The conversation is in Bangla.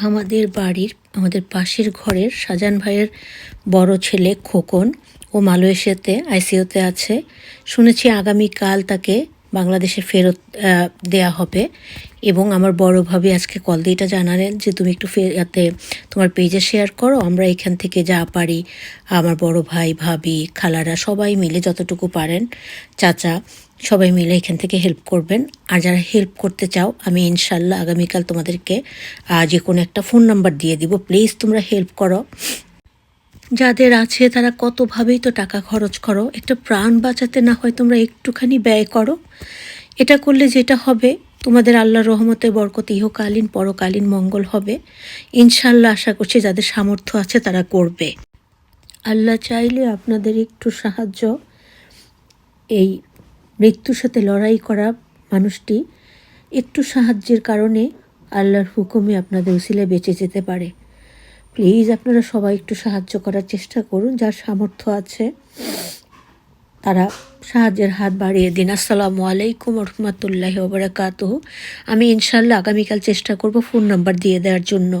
আমাদের বাড়ির, আমাদের পাশের ঘরের শাহজাহান ভাইয়ের বড় ছেলে খোকন, ও মালয়েশিয়াতে, আইসিইউতে আছে। শুনেছি আগামীকাল তাকে বাংলাদেশে ফেরত দেয়া হবে। এবং আমার বড় ভাবি আজকে কল দিয়ে জানালেন যে, তুমি একটু ফে- ইয়াতে তোমার পেজে শেয়ার করো, আমরা এখান থেকে যা পারি। আমার বড় ভাই, ভাবি, খালারা সবাই মিলে যতটুকু পারেন, চাচা সবাই মিলে এখান থেকে হেল্প করবেন। আর যারা হেল্প করতে চাও, আমি ইনশাল্লাহ আগামীকাল তোমাদেরকে যে কোনো একটা ফোন নাম্বার দিয়ে দিব। প্লিজ তোমরা হেল্প করো। যাদের আছে, তারা কতভাবেই তো টাকা খরচ করো, একটা প্রাণ বাঁচাতে না হয় তোমরা একটুখানি ব্যয় করো। এটা করলে যেটা হবে, তোমাদের আল্লাহ রহমতে বরকত ইহকালীন, পরকালীন মঙ্গল হবে। ইনশাল্লাহ আশা করছি যাদের সামর্থ্য আছে, তারা করবে। আল্লাহ চাইলে আপনাদের একটু সাহায্য এই মৃত্যুর সাথে লড়াই করা মানুষটি একটু সাহায্যের কারণে আল্লাহর হুকুমে আপনাদের উসিলে বেঁচে যেতে পারে। প্লিজ আপনারা সবাই একটু সাহায্য করার চেষ্টা করুন, যার সামর্থ্য আছে তারা সাহায্যের হাত বাড়িয়ে দিন। আসসালামু আলাইকুম রহমতুল্লাহ ওবরাকাতহ। আমি ইনশাল্লাহ আগামীকাল চেষ্টা করব ফোন নাম্বার দিয়ে দেওয়ার জন্য।